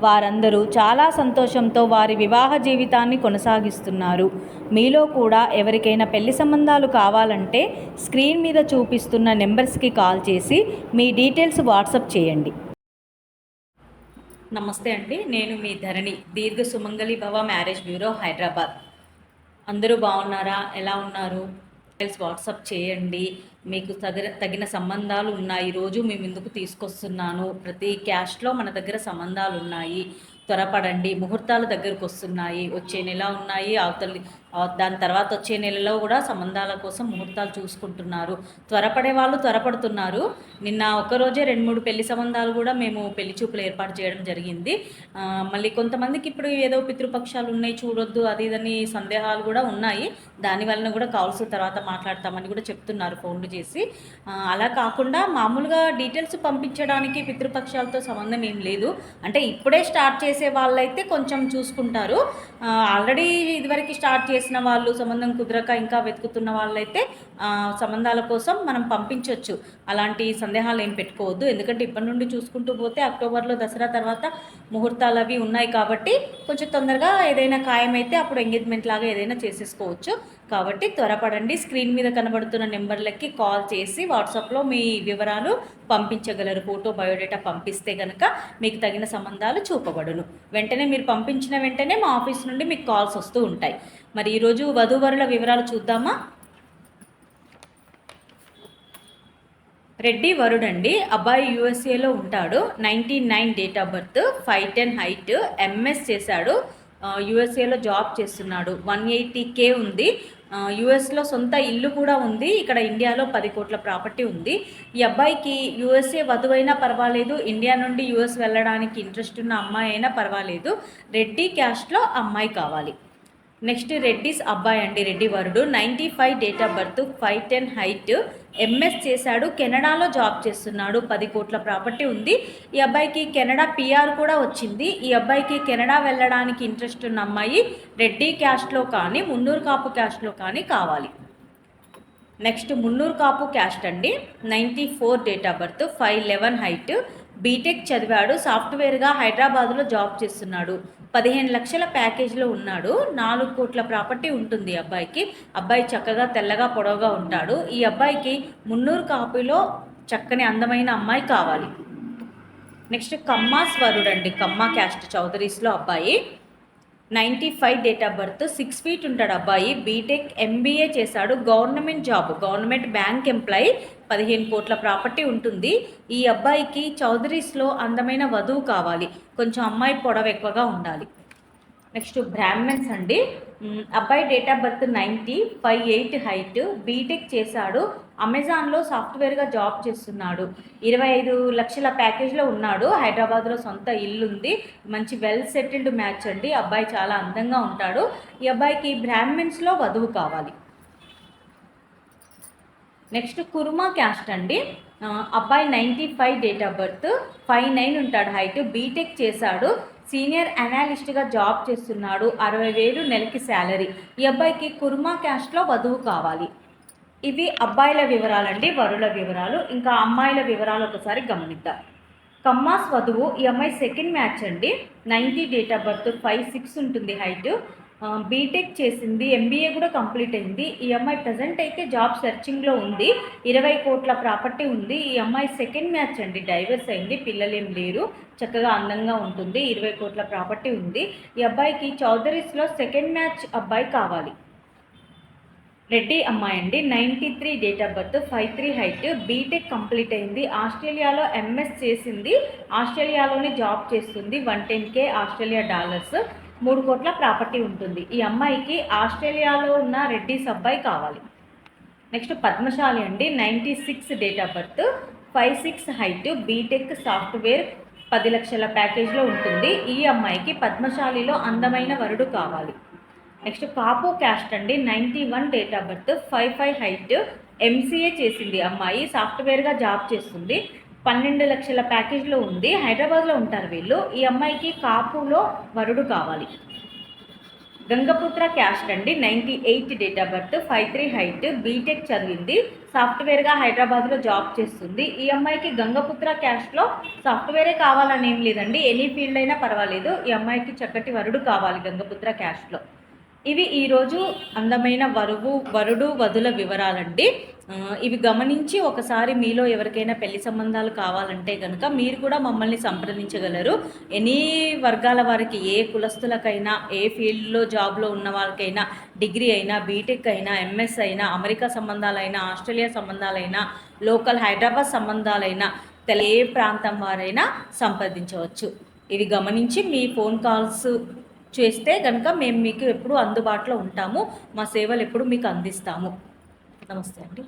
వారందరూ చాలా సంతోషంతో వారి వివాహ జీవితాన్ని కొనసాగిస్తున్నారు. మీలో కూడా ఎవరికైనా పెళ్ళి సంబంధాలు కావాలంటే స్క్రీన్ మీద చూపిస్తున్న నెంబర్స్కి కాల్ చేసి మీ డీటెయిల్స్ వాట్సప్ చేయండి. నమస్తే అండి నేను మీ ధరణి దీర్ఘ సుమంగళి భవ మ్యారేజ్ బ్యూరో హైదరాబాద్. అందరూ బాగున్నారా? ఎలా ఉన్నారు? డీటెయిల్స్ వాట్సాప్ చేయండి. మీకు తగిన తగిన సంబంధాలు ఉన్నాయి. రోజు మీ ముందుకు తీసుకొస్తున్నాను. ప్రతి క్యాస్ట్లో మన దగ్గర సంబంధాలు ఉన్నాయి. త్వరపడండి. ముహూర్తాలు దగ్గరకు వస్తున్నాయి. వచ్చే నెల ఉన్నాయి. అవతలి దాని తర్వాత వచ్చే నెలలో కూడా సంబంధాల కోసం ముహూర్తాలు చూసుకుంటున్నారు. త్వరపడే వాళ్ళు త్వరపడుతున్నారు. నిన్న ఒక్కరోజే రెండు మూడు పెళ్ళి సంబంధాలు కూడా మేము పెళ్ళి చూపులు ఏర్పాటు చేయడం జరిగింది. మళ్ళీ కొంతమందికి ఇప్పుడు ఏదో పితృపక్షాలు ఉన్నాయి చూడొద్దు అది ఇదని సందేహాలు కూడా ఉన్నాయి. దాని వలన కూడా కాల్స్ తర్వాత మాట్లాడతామని కూడా చెప్తున్నారు ఫోన్లు చేసి. అలా కాకుండా మామూలుగా డీటెయిల్స్ పంపించడానికి పితృపక్షాలతో సంబంధం ఏం లేదు. అంటే ఇప్పుడే స్టార్ట్ చేసి చేసే వాళ్ళైతే కొంచెం చూసుకుంటారు. ఆల్రెడీ ఇదివరకు స్టార్ట్ చేసిన వాళ్ళు సంబంధం కుదరక ఇంకా వెతుకుతున్న వాళ్ళైతే సంబంధాల కోసం మనం పంపించవచ్చు అలాంటి సందేహాలు ఏం పెట్టుకోవద్దు. ఎందుకంటే ఇప్పటి నుండి చూసుకుంటూ పోతే అక్టోబర్లో దసరా తర్వాత ముహూర్తాలు అవి ఉన్నాయి కాబట్టి కొంచెం తొందరగా ఏదైనా ఖాయమైతే అప్పుడు ఎంగేజ్మెంట్ లాగా ఏదైనా చేసేసుకోవచ్చు. కాబట్టి త్వరపడండి. స్క్రీన్ మీద కనబడుతున్న నెంబర్లకి కాల్ చేసి వాట్సాప్లో మీ వివరాలు పంపించగలరు. ఫోటో బయోడేటా పంపిస్తే కనుక మీకు తగిన సంబంధాలు చూపబడును. వెంటనే మీరు పంపించిన వెంటనే మా ఆఫీస్ నుండి మీకు కాల్స్ వస్తూ ఉంటాయి. మరి ఈరోజు వధూవరుల వివరాలు చూద్దామా? రెడ్డి వరుడ్ అండి. అబ్బాయి యూఎస్ఏలో ఉంటాడు. Ninety nine date of birth five ten height MS చేశాడు. యూఎస్ఏలో జాబ్ చేస్తున్నాడు. వన్ ఎయిటీ కే ఉంది. యూఎస్లో సొంత ఇల్లు కూడా ఉంది. ఇక్కడ ఇండియాలో పది కోట్ల ప్రాపర్టీ ఉంది. ఈ అబ్బాయికి యూఎస్ఏ వధువైనా పర్వాలేదు. ఇండియా నుండి యూఎస్ వెళ్ళడానికి ఇంట్రెస్ట్ ఉన్న అమ్మాయి అయినా పర్వాలేదు. రెడ్డి క్యాస్ట్లో అమ్మాయి కావాలి. నెక్స్ట్ రెడ్డిస్ అబ్బాయి అండి రెడ్డి వరుడు. Ninety five date of birth five ten height. MS చేశాడు కెనడాలో జాబ్ చేస్తున్నాడు. పది కోట్ల ప్రాపర్టీ ఉంది. ఈ అబ్బాయికి కెనడా పిఆర్ కూడా వచ్చింది. ఈ అబ్బాయికి కెనడా వెళ్ళడానికి ఇంట్రెస్ట్ ఉన్న అమ్మాయి రెడ్డి క్యాస్ట్లో కానీ మున్నూరు కాపు క్యాస్ట్లో కానీ కావాలి. నెక్స్ట్ మున్నూరు కాపు క్యాస్ట్ అండి. Ninety four date of birth five eleven height. B Tech చదివాడు సాఫ్ట్వేర్గా హైదరాబాద్లో జాబ్ చేస్తున్నాడు. పదిహేను లక్షల ప్యాకేజ్లో ఉన్నాడు. నాలుగు కోట్ల ప్రాపర్టీ ఉంటుంది అబ్బాయికి. అబ్బాయి చక్కగా తెల్లగా పొడవుగా ఉంటాడు. ఈ అబ్బాయికి మున్నూరు కాపీలో చక్కని అందమైన అమ్మాయి కావాలి. నెక్స్ట్ కమ్మా స్వరుడు అండి. కమ్మా క్యాస్ట్ చౌదరీస్లో అబ్బాయి. Ninety five date of birth six feet ఉంటాడు అబ్బాయి. బీటెక్ ఎంబీఏ చేశాడు. Government job government bank employee. పదిహేను కోట్ల ప్రాపర్టీ ఉంటుంది. ఈ అబ్బాయికి చౌదరీస్లో అందమైన వధువు కావాలి. కొంచెం అమ్మాయి పొడవ ఎక్కువగా ఉండాలి. నెక్స్ట్ బ్రాహ్మణ్స్ అండి. అబ్బాయి date of birth ninety five eight height. B Tech చేశాడు. అమెజాన్లో సాఫ్ట్వేర్గా జాబ్ చేస్తున్నాడు. ఇరవై ఐదు లక్షల ప్యాకేజ్లో ఉన్నాడు. హైదరాబాద్లో సొంత ఇల్లు ఉంది. మంచి వెల్ సెటిల్డ్ మ్యాచ్ అండి. అబ్బాయి చాలా అందంగా ఉంటాడు. ఈ అబ్బాయికి బ్రాహ్మిన్స్లో వధువు కావాలి. నెక్స్ట్ కుర్మా క్యాస్ట్ అండి. అబ్బాయి ninety five date of birth five nine ఉంటాడు హైట్ బీటెక్ చేశాడు సీనియర్ అనాలిస్ట్గా జాబ్ చేస్తున్నాడు అరవై వేలు నెలకి శాలరీ ఈ అబ్బాయికి కుర్మా క్యాస్ట్లో వధువు కావాలి. ఇవి అబ్బాయిల వివరాలండి వరుల వివరాలు. ఇంకా అమ్మాయిల వివరాలు ఒకసారి గమనిద్దాం. కమ్మాస్ వధువు ఈ అమ్మాయి సెకండ్ మ్యాచ్ అండి. Ninety date of birth five six ఉంటుంది హైట్. బీటెక్ చేసింది ఎంబీఏ కూడా కంప్లీట్ అయింది. ఈ అమ్మాయి ప్రజెంట్ అయితే జాబ్ సెర్చింగ్లో ఉంది. ఇరవై కోట్ల ప్రాపర్టీ ఉంది. ఈ అమ్మాయి సెకండ్ మ్యాచ్ అండి. డైవర్స్ అయింది. పిల్లలేం లేరు. చక్కగా అందంగా ఉంటుంది. ఇరవై కోట్ల ప్రాపర్టీ ఉంది. ఈ అబ్బాయికి చౌదరీస్లో సెకండ్ మ్యాచ్ అబ్బాయి కావాలి. రెడ్డి అమ్మాయి అండి. Ninety three date of birth five three height B Tech complete అయింది. ఆస్ట్రేలియాలో ఎంఎస్ చేసింది. ఆస్ట్రేలియాలోనే జాబ్ చేస్తుంది. One ten K Australia dollars మూడు కోట్ల ప్రాపర్టీ ఉంటుంది. ఈ అమ్మాయికి ఆస్ట్రేలియాలో ఉన్న రెడ్డిస్ అబ్బాయి కావాలి. నెక్స్ట్ పద్మశాలి అండి. Ninety six date of birth five six height B Tech software పది లక్షల ప్యాకేజ్లో ఉంటుంది. ఈ అమ్మాయికి పద్మశాలిలో అందమైన వరుడు కావాలి. నెక్స్ట్ కాపు క్యాస్ట్ అండి. Ninety one date of birth five five height MCA చేసింది. అమ్మాయి సాఫ్ట్వేర్గా జాబ్ చేస్తుంది. పన్నెండు లక్షల ప్యాకేజ్లో ఉంది. హైదరాబాద్లో ఉంటారు వీళ్ళు. ఈ అమ్మాయికి కాపులో వరుడు కావాలి. గంగపుత్ర క్యాస్ట్ అండి. Ninety eight date of birth five three height B Tech చదివింది. సాఫ్ట్వేర్గా హైదరాబాద్లో జాబ్ చేస్తుంది. ఈ అమ్మాయికి గంగపుత్ర క్యాస్ట్లో సాఫ్ట్వేరే కావాలని ఏం లేదండి. ఎనీ ఫీల్డ్ అయినా పర్వాలేదు. ఈ అమ్మాయికి చక్కటి వరుడు కావాలి గంగపుత్ర క్యాస్ట్లో. ఇవి ఈరోజు అందమైన వరువు వరుడు వధుల వివరాలండి. ఇవి గమనించి ఒకసారి మీలో ఎవరికైనా పెళ్ళి సంబంధాలు కావాలంటే కనుక మీరు కూడా మమ్మల్ని సంప్రదించగలరు. ఎనీ వర్గాల వారికి ఏ కులస్తులకైనా ఏ ఫీల్డ్లో జాబ్లో ఉన్న వాళ్ళకైనా డిగ్రీ అయినా బీటెక్ అయినా ఎంఎస్ అయినా అమెరికా సంబంధాలైనా ఆస్ట్రేలియా సంబంధాలైనా లోకల్ హైదరాబాద్ సంబంధాలైనా తెల ఏ ప్రాంతం వారైనా సంప్రదించవచ్చు. ఇవి గమనించి మీ ఫోన్ కాల్స్ చేస్తే కనుక మేము మీకు ఎప్పుడు అందుబాటులో ఉంటాము. మా సేవలు ఎప్పుడు మీకు అందిస్తాము. నమస్తే అండి.